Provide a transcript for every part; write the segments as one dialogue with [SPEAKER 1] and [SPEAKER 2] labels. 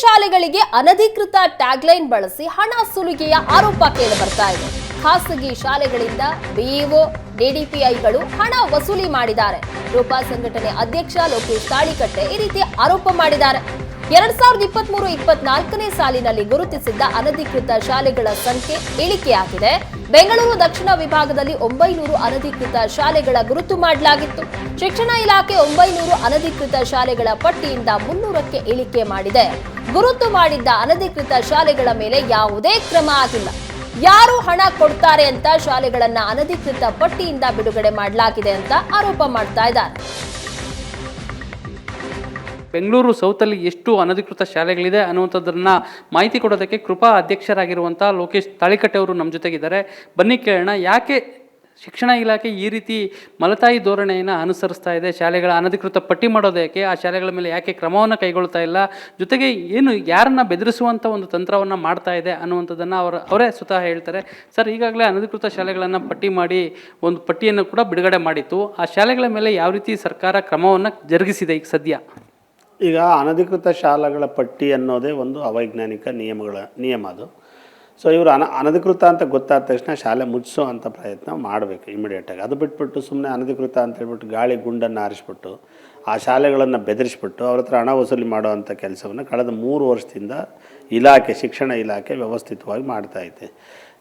[SPEAKER 1] ಶಾಲೆಗಳಿಗೆ ಅನಧಿಕೃತ ಟ್ಯಾಗ್ಲೈನ್ ಬಳಸಿ ಹಣ ಸುಲಿಗೆಯ ಆರೋಪ ಕೇಳಿ ಬರ್ತಾ ಇದೆ. ಖಾಸಗಿ ಶಾಲೆಗಳಿಂದ ಬಿಇಒ, ಡಿಡಿಪಿಐಗಳು ಹಣ ವಸೂಲಿ ಮಾಡಿದ್ದಾರೆ. ರೂಪಾ ಸಂಘಟನೆ ಅಧ್ಯಕ್ಷ ಲೋಕೇಶ್ ತಾಳಿಕಟ್ಟೆ ಈ ರೀತಿ ಆರೋಪ ಮಾಡಿದ್ದಾರೆ. ಎರಡ್ ಸಾವಿರದ ಇಪ್ಪತ್ಮೂರು ಇಪ್ಪತ್ನಾಲ್ಕನೇ ಸಾಲಿನಲ್ಲಿ ಗುರುತಿಸಿದ್ದ ಅನಧಿಕೃತ ಶಾಲೆಗಳ ಸಂಖ್ಯೆ ಇಳಿಕೆಯಾಗಿದೆ ಬೆಂಗಳೂರು ದಕ್ಷಿಣ ವಿಭಾಗದಲ್ಲಿ ಒಂಬೈನೂರು ಅನಧಿಕೃತ ಶಾಲೆಗಳ ಗುರುತು ಮಾಡಲಾಗಿತ್ತು. ಶಿಕ್ಷಣ ಇಲಾಖೆ ಒಂಬೈನೂರು ಅನಧಿಕೃತ ಶಾಲೆಗಳ ಪಟ್ಟಿಯಿಂದ ಮುನ್ನೂರಕ್ಕೆ ಇಳಿಕೆ ಮಾಡಿದೆ. ಗುರುತು ಮಾಡಿದ್ದ ಅನಧಿಕೃತ ಶಾಲೆಗಳ ಮೇಲೆ ಯಾವುದೇ ಕ್ರಮ ಆಗಿಲ್ಲ. ಯಾರು ಹಣ ಕೊಡ್ತಾರೆ ಅಂತ ಶಾಲೆಗಳನ್ನ ಅನಧಿಕೃತ ಪಟ್ಟಿಯಿಂದ ಬಿಡುಗಡೆ ಮಾಡಲಾಗಿದೆ ಅಂತ ಆರೋಪ ಮಾಡ್ತಾ ಇದ್ದಾರೆ.
[SPEAKER 2] ಬೆಂಗಳೂರು ಸೌತಲ್ಲಿ ಎಷ್ಟು ಅನಧಿಕೃತ ಶಾಲೆಗಳಿದೆ ಅನ್ನುವಂಥದ್ದನ್ನ ಮಾಹಿತಿ ಕೊಡೋದಕ್ಕೆ ಕೃಪಾ ಅಧ್ಯಕ್ಷರಾಗಿರುವಂಥ ಲೋಕೇಶ್ ತಾಳಿಕಟ್ಟೆ ಅವರು ನಮ್ಮ ಜೊತೆಗಿದ್ದಾರೆ. ಬನ್ನಿ ಕೇಳೋಣ, ಯಾಕೆ ಶಿಕ್ಷಣ ಇಲಾಖೆ ಈ ರೀತಿ ಮಲತಾಯಿ ಧೋರಣೆಯನ್ನು ಅನುಸರಿಸ್ತಾ ಇದೆ? ಶಾಲೆಗಳ ಅನಧಿಕೃತ ಪಟ್ಟಿ ಮಾಡೋದಕ್ಕೆ ಆ ಶಾಲೆಗಳ ಮೇಲೆ ಯಾಕೆ ಕ್ರಮವನ್ನು ಕೈಗೊಳ್ತಾ ಇಲ್ಲ? ಜೊತೆಗೆ ಏನು ಯಾರನ್ನ ಬೆದರಿಸುವಂಥ ಒಂದು ತಂತ್ರವನ್ನು ಮಾಡ್ತಾ ಇದೆ ಅನ್ನುವಂಥದ್ದನ್ನು ಅವರು, ಅವರೇ ಸ್ವತಃ ಹೇಳ್ತಾರೆ. ಸರ್, ಈಗಾಗಲೇ ಅನಧಿಕೃತ ಶಾಲೆಗಳನ್ನು ಪಟ್ಟಿ ಮಾಡಿ ಒಂದು ಪಟ್ಟಿಯನ್ನು ಕೂಡ ಬಿಡುಗಡೆ ಮಾಡಿತ್ತು. ಆ ಶಾಲೆಗಳ ಮೇಲೆ ಯಾವ ರೀತಿ ಸರ್ಕಾರ ಕ್ರಮವನ್ನು ಜರುಗಿಸಿದೆ ಈಗ ಸದ್ಯ?
[SPEAKER 3] ಈಗ ಅನಧಿಕೃತ ಶಾಲೆಗಳ ಪಟ್ಟಿ ಅನ್ನೋದೇ ಒಂದು ಅವೈಜ್ಞಾನಿಕ ನಿಯಮಗಳ ನಿಯಮ ಅದು. ಸೊ ಇವರು ಅನ, ಅನಧಿಕೃತ ಅಂತ ಗೊತ್ತಾದ ತಕ್ಷಣ ಶಾಲೆ ಮುಚ್ಚಿಸೋ ಅಂಥ ಪ್ರಯತ್ನ ಮಾಡಬೇಕು ಇಮಿಡಿಯೇಟಾಗಿ ಅದು ಬಿಟ್ಬಿಟ್ಟು ಸುಮ್ಮನೆ ಅನಧಿಕೃತ ಅಂತ ಹೇಳ್ಬಿಟ್ಟು ಗಾಳಿ ಗುಂಡನ್ನು ಆರಿಸ್ಬಿಟ್ಟು, ಆ ಶಾಲೆಗಳನ್ನು ಬೆದರಿಸ್ಬಿಟ್ಟು ಅವ್ರ ಹತ್ರ ಹಣ ವಸೂಲಿ ಮಾಡೋ ಕೆಲಸವನ್ನು ಕಳೆದ ಮೂರು ವರ್ಷದಿಂದ ಇಲಾಖೆ, ಶಿಕ್ಷಣ ಇಲಾಖೆ ವ್ಯವಸ್ಥಿತವಾಗಿ ಮಾಡ್ತಾ ಐತೆ.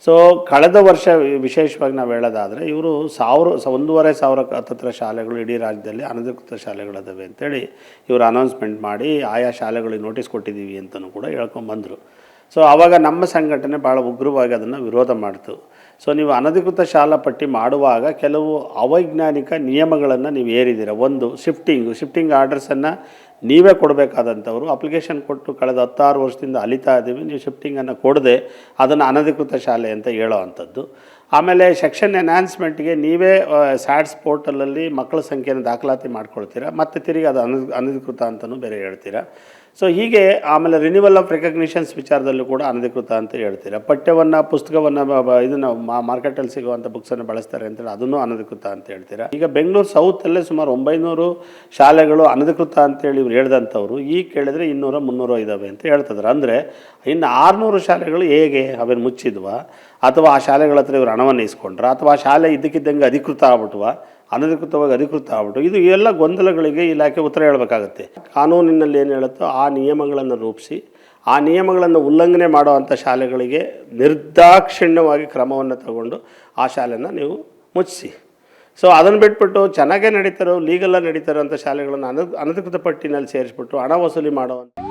[SPEAKER 3] ಸೊ ಕಳೆದ ವರ್ಷ ವಿಶೇಷವಾಗಿ ನಾವು ಹೇಳೋದಾದರೆ, ಇವರು ಸಾವಿರ, ಒಂದೂವರೆ ಸಾವಿರ ಹತ್ತತ್ರ ಶಾಲೆಗಳು ಇಡೀ ರಾಜ್ಯದಲ್ಲಿ ಅನಧಿಕೃತ ಶಾಲೆಗಳಿದ್ದಾವೆ ಅಂತೇಳಿ ಇವರು ಅನೌನ್ಸ್ಮೆಂಟ್ ಮಾಡಿ ಆಯಾ ಶಾಲೆಗಳಿಗೆ ನೋಟಿಸ್ ಕೊಟ್ಟಿದ್ದೀವಿ ಅಂತಲೂ ಕೂಡ ಹೇಳ್ಕೊಂಬಂದರು ಸೊ ಆವಾಗ ನಮ್ಮ ಸಂಘಟನೆ ಭಾಳ ಉಗ್ರವಾಗಿ ಅದನ್ನು ವಿರೋಧ ಮಾಡ್ತು. ಸೊ ನೀವು ಅನಧಿಕೃತ ಶಾಲಾ ಪಟ್ಟಿ ಮಾಡುವಾಗ ಕೆಲವು ಅವೈಜ್ಞಾನಿಕ ನಿಯಮಗಳನ್ನು ನೀವು ಏರಿದ್ದೀರ. ಒಂದು ಶಿಫ್ಟಿಂಗು ಶಿಫ್ಟಿಂಗ್ ಆರ್ಡರ್ಸನ್ನು ನೀವೇ ಕೊಡಬೇಕಾದಂಥವ್ರು. ಅಪ್ಲಿಕೇಶನ್ ಕೊಟ್ಟು ಕಳೆದ ಹತ್ತಾರು ವರ್ಷದಿಂದ ಅಲಿತಾ ಇದ್ದೀವಿ. ನೀವು ಶಿಫ್ಟಿಂಗನ್ನು ಕೊಡದೆ ಅದನ್ನು ಅನಧಿಕೃತ ಶಾಲೆ ಅಂತ ಹೇಳೋ ಅಂಥದ್ದು. ಆಮೇಲೆ ಸೆಕ್ಷನ್ ಎನ್ಹಾನ್ಸ್ಮೆಂಟ್ಗೆ ನೀವೇ ಸ್ಯಾಡ್ಸ್ ಪೋರ್ಟಲಲ್ಲಿ ಮಕ್ಕಳ ಸಂಖ್ಯೆಯನ್ನು ದಾಖಲಾತಿ ಮಾಡ್ಕೊಳ್ತೀರಾ? ಮತ್ತು ತಿರುಗಿ ಅದು ಅನ ಅನಧಿಕೃತ ಅಂತಲೂ ಬೇರೆ ಹೇಳ್ತೀರಾ? ಸೊ ಹೀಗೆ ಆಮೇಲೆ ರಿನ್ಯೂವಲ್ ಆಫ್ ರೆಕಗ್ನಿಷನ್ಸ್ ವಿಚಾರದಲ್ಲೂ ಕೂಡ ಅನಧಿಕೃತ ಅಂತ ಹೇಳ್ತೀರಾ? ಪಠ್ಯವನ್ನು, ಪುಸ್ತಕವನ್ನು ಇದನ್ನು ಮಾರ್ಕೆಟಲ್ಲಿ ಸಿಗುವಂಥ ಬುಕ್ಸನ್ನು ಬಳಸ್ತಾರೆ ಅಂತೇಳಿ ಅದನ್ನು ಅನಧಿಕೃತ ಅಂತ ಹೇಳ್ತೀರಾ? ಈಗ ಬೆಂಗಳೂರು ಸೌತಲ್ಲೇ ಸುಮಾರು ಒಂಬೈನೂರು ಶಾಲೆಗಳು ಅನಧಿಕೃತ ಅಂತೇಳಿ ಇವ್ರು ಹೇಳ್ದಂಥವ್ರು, ಈಗ ಕೇಳಿದರೆ ಇನ್ನೂರ ಮುನ್ನೂರ ಇದ್ದಾವೆ ಅಂತ ಹೇಳ್ತಿದ್ದಾರೆ ಅಂದರೆ ಇನ್ನು ಆರುನೂರು ಶಾಲೆಗಳು ಹೇಗೆ ಅವೇನು ಮುಚ್ಚಿದ್ವಾ? ಅಥವಾ ಆ ಶಾಲೆಗಳ ಹತ್ರ ಇವರು ಹಣವನ್ನು ಇಸ್ಕೊಂಡ್ರ? ಅಥವಾ ಆ ಶಾಲೆ ಇದ್ದಕ್ಕಿದ್ದಂಗೆ ಅಧಿಕೃತ ಆಗ್ಬಿಟ್ವಾ? ಅನಧಿಕೃತವಾಗಿ ಅಧಿಕೃತ ಆಗ್ಬಿಟ್ಟು ಇದು ಎಲ್ಲ ಗೊಂದಲಗಳಿಗೆ ಇಲಾಖೆ ಉತ್ತರ ಹೇಳಬೇಕಾಗತ್ತೆ. ಕಾನೂನಿನಲ್ಲಿ ಏನು ಹೇಳುತ್ತೋ ಆ ನಿಯಮಗಳನ್ನು ರೂಪಿಸಿ, ಆ ನಿಯಮಗಳನ್ನು ಉಲ್ಲಂಘನೆ ಮಾಡುವಂಥ ಶಾಲೆಗಳಿಗೆ ನಿರ್ದಾಕ್ಷಿಣ್ಯವಾಗಿ ಕ್ರಮವನ್ನು ತಗೊಂಡು ಆ ಶಾಲೆಯನ್ನು ನೀವು ಮುಚ್ಚಿಸಿ ಸೊ ಅದನ್ನು ಬಿಟ್ಬಿಟ್ಟು ಚೆನ್ನಾಗೇ ನಡೀತಾರೋ ಲೀಗಲ್ಲ ನಡೀತಾರೋ ಅಂಥ ಶಾಲೆಗಳನ್ನು ಅನ ಅನಧಿಕೃತ ಪಟ್ಟಿನಲ್ಲಿ ಸೇರಿಸ್ಬಿಟ್ಟು ಹಣ ವಸೂಲಿ ಮಾಡುವಂಥ